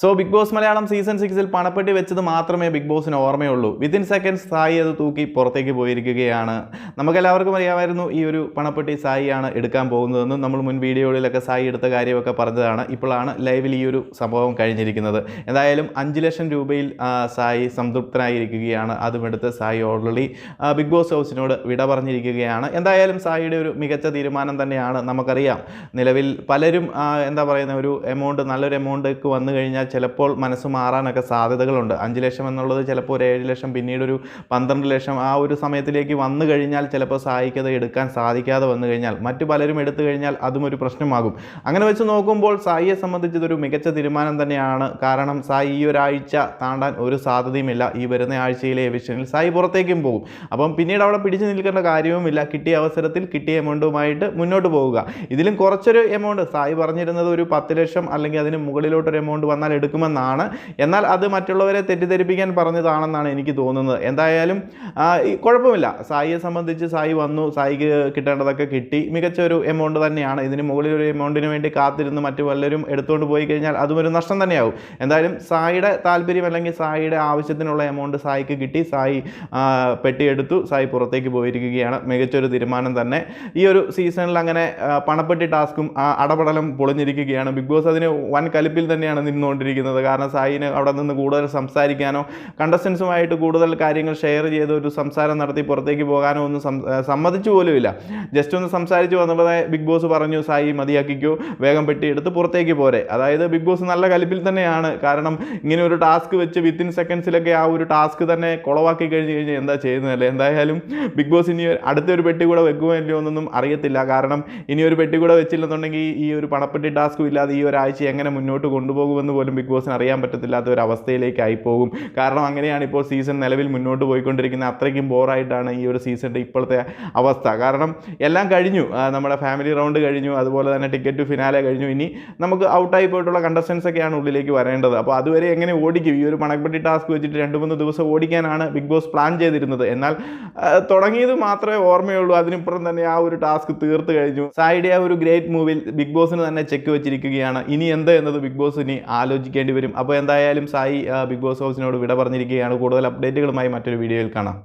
So Bigg Boss Malayalam season സിക്സിൽ പണപ്പെട്ടി വെച്ചത് മാത്രമേ ബിഗ് ബോസിന് ഓർമ്മയുള്ളൂ. വിത്തിൻ സെക്കൻഡ്സ് സായി അത് തൂക്കി പുറത്തേക്ക് പോയിരിക്കുകയാണ്. നമുക്കെല്ലാവർക്കും അറിയാമായിരുന്നു ഈ ഒരു പണപ്പെട്ടി സായിയാണ് എടുക്കാൻ പോകുന്നതെന്നും നമ്മൾ മുൻ വീഡിയോകളിലൊക്കെ സായി എടുത്ത കാര്യമൊക്കെ പറഞ്ഞതാണ്. ഇപ്പോഴാണ് ലൈവിൽ ഈ ഒരു സംഭവം കഴിഞ്ഞിരിക്കുന്നത്. എന്തായാലും അഞ്ച് ലക്ഷം രൂപയിൽ സായി സംതൃപ്തനായിരിക്കുകയാണ്. അതുമെടുത്ത് സായി ഓൾറെഡി ബിഗ് ബോസ് ഹൗസിനോട് വിട പറഞ്ഞിരിക്കുകയാണ്. എന്തായാലും സായിയുടെ ഒരു മികച്ച തീരുമാനം തന്നെയാണ് നമുക്കറിയാം. നിലവിൽ പലരും എന്താ പറയുന്ന ഒരു എമൗണ്ട് നല്ലൊരു എമൗണ്ടൊക്കെ വന്നു കഴിഞ്ഞാൽ ചിലപ്പോൾ മനസ്സ് മാറാനൊക്കെ സാധ്യതകളുണ്ട്. അഞ്ച് ലക്ഷം എന്നുള്ളത് ചിലപ്പോൾ ഒരു ഏഴ് ലക്ഷം പിന്നീട് ഒരു പന്ത്രണ്ട് ലക്ഷം ആ ഒരു സമയത്തിലേക്ക് വന്നു കഴിഞ്ഞാൽ ചിലപ്പോൾ സഹായിക്കത എടുക്കാൻ സാധിക്കാതെ വന്നു കഴിഞ്ഞാൽ മറ്റു പലരും എടുത്തു കഴിഞ്ഞാൽ അതും ഒരു പ്രശ്നമാകും. അങ്ങനെ വെച്ച് നോക്കുമ്പോൾ സായിയെ സംബന്ധിച്ച് ഇതൊരു മികച്ച തീരുമാനം തന്നെയാണ്. കാരണം സായി ഈ ഒരാഴ്ച താണ്ടാൻ ഒരു സാധ്യതയുമില്ല. ഈ വരുന്ന ആഴ്ചയിലെ എവിഷനിൽ സായി പുറത്തേക്കും പോകും. അപ്പം പിന്നീട് അവിടെ പിടിച്ചു നിൽക്കേണ്ട കാര്യവുമില്ല. കിട്ടിയ അവസരത്തിൽ കിട്ടിയ എമൗണ്ടുമായിട്ട് മുന്നോട്ട് പോവുക ഇതിലും കുറച്ചൊരു എമൗണ്ട് സായി പറഞ്ഞിരുന്നത് ഒരു പത്ത് ലക്ഷം അല്ലെങ്കിൽ അതിന് മുകളിലോട്ടൊരു എമൗണ്ട് വന്നാൽ എടുക്കുമെന്നാണ്. എന്നാൽ അത് മറ്റുള്ളവരെ തെറ്റിദ്ധരിപ്പിക്കാൻ പറഞ്ഞതാണെന്നാണ് എനിക്ക് തോന്നുന്നത്. എന്തായാലും കുഴപ്പമില്ല. സായിയെ സംബന്ധിച്ച് സായി വന്നു. സായിക്ക് കിട്ടേണ്ടതൊക്കെ കിട്ടി. മികച്ച ഒരു എമൗണ്ട് തന്നെയാണ്. ഇതിന് മുകളിൽ ഒരു എമൗണ്ടിന് വേണ്ടി കാത്തിരുന്ന് മറ്റു പലരും എടുത്തുകൊണ്ട് പോയി കഴിഞ്ഞാൽ അതും ഒരു നഷ്ടം തന്നെയാവും. എന്തായാലും സായിയുടെ താല്പര്യം അല്ലെങ്കിൽ സായിയുടെ ആവശ്യത്തിനുള്ള എമൗണ്ട് സായിക്ക് കിട്ടി. സായി പെട്ടിയെടുത്തു സായി പുറത്തേക്ക് പോയിരിക്കുകയാണ്. മികച്ചൊരു തീരുമാനം തന്നെ. ഈ ഒരു സീസണിൽ അങ്ങനെ പണപ്പെട്ടി ടാസ്കും അടപടലും പൊളിഞ്ഞിരിക്കുകയാണ്. ബിഗ് ബോസ് അതിന് വൻ കലിപ്പിൽ തന്നെയാണ് നിന്നുകൊണ്ടിരിക്കുന്നത് കാരണം സായിന് അവിടെ നിന്ന് കൂടുതൽ സംസാരിക്കാനോ കണ്ടസ്റ്റൻസുമായിട്ട് കൂടുതൽ കാര്യങ്ങൾ ഷെയർ ചെയ്ത് ഒരു സംസാരം നടത്തി പുറത്തേക്ക് പോകാനോ ഒന്നും സമ്മതിച്ചു പോലുമില്ല. ജസ്റ്റ് ഒന്ന് സംസാരിച്ച് വന്നപ്പോൾ ബിഗ് ബോസ് പറഞ്ഞു സായി മതിയാക്കിക്കോ വേഗം പെട്ടിയെടുത്ത് പുറത്തേക്ക് പോരെ. അതായത് ബിഗ് ബോസ് നല്ല കലിപ്പിൽ തന്നെയാണ്. കാരണം ഇങ്ങനെ ഒരു ടാസ്ക് വെച്ച് വിത്തിൻ സെക്കൻഡ്സിലൊക്കെ ആ ഒരു ടാസ്ക് തന്നെ കുളവാക്കി കഴിഞ്ഞ് കഴിഞ്ഞാൽ എന്താ ചെയ്യുന്നതല്ലേ എന്തായാലും ബിഗ് ബോസ് ഇനി അടുത്തൊരു പെട്ടി കൂടെ വെക്കുമോ ഇല്ലയോ എന്നൊന്നും അറിയത്തില്ല. കാരണം ഇനി ഒരു പെട്ടി കൂടെ വെച്ചില്ലെന്നുണ്ടെങ്കിൽ ഈ ഒരു പണപ്പെട്ടി ടാസ്കും ഇല്ലാതെ ഈ ഒരാഴ്ച എങ്ങനെ മുന്നോട്ട് കൊണ്ടുപോകുമെന്ന് പോലും ബിഗ് ബോസിന് അറിയാൻ പറ്റത്തില്ലാത്ത ഒരു അവസ്ഥയിലേക്കായി പോകും. കാരണം അങ്ങനെയാണ് ഇപ്പോൾ സീസൺ നിലവിൽ മുന്നോട്ട് പോയിക്കൊണ്ടിരിക്കുന്നത്. അത്രയ്ക്കും ബോറായിട്ടാണ് ഈ ഒരു സീസണിന്റെ ഇപ്പോഴത്തെ അവസ്ഥ. കാരണം എല്ലാം കഴിഞ്ഞു. നമ്മുടെ ഫാമിലി റൗണ്ട് കഴിഞ്ഞു. അതുപോലെ തന്നെ ടിക്കറ്റ് ടു ഫിനാലെ കഴിഞ്ഞു. ഇനി നമുക്ക് ഔട്ടായി പോയിട്ടുള്ള കണ്ടസ്റ്റൻസ് ഒക്കെയാണ് ഉള്ളിലേക്ക് വരേണ്ടത്. അപ്പോൾ അതുവരെ എങ്ങനെ ഓടിക്കും? ഈ ഒരു പണപ്പെട്ടി ടാസ്ക് വെച്ചിട്ട് രണ്ട് മൂന്ന് ദിവസം ഓടിക്കാനാണ് ബിഗ് ബോസ് പ്ലാൻ ചെയ്തിരുന്നത്. എന്നാൽ തുടങ്ങിയത് മാത്രമേ ഓർമ്മയുള്ളൂ. അതിനിപ്പുറം തന്നെ ആ ഒരു ടാസ്ക് തീർത്ത് കഴിഞ്ഞു. സായിയുടെ ആ ഒരു ഗ്രേറ്റ് മൂവിൽ ബിഗ് ബോസിന് തന്നെ ചെക്ക് വെച്ചിരിക്കുകയാണ്. ഇനി എന്ത് എന്നത് ബിഗ് ബോസ് ഇനി ആലോചിക്കേണ്ടി വരും. അപ്പോൾ എന്തായാലും സായി ബിഗ് ബോസ് ഹൗസിനോട് വിട പറഞ്ഞിരിക്കുകയാണ്. കൂടുതൽ അപ്ഡേറ്റുകളുമായി മറ്റൊരു വീഡിയോയിൽ കാണാം.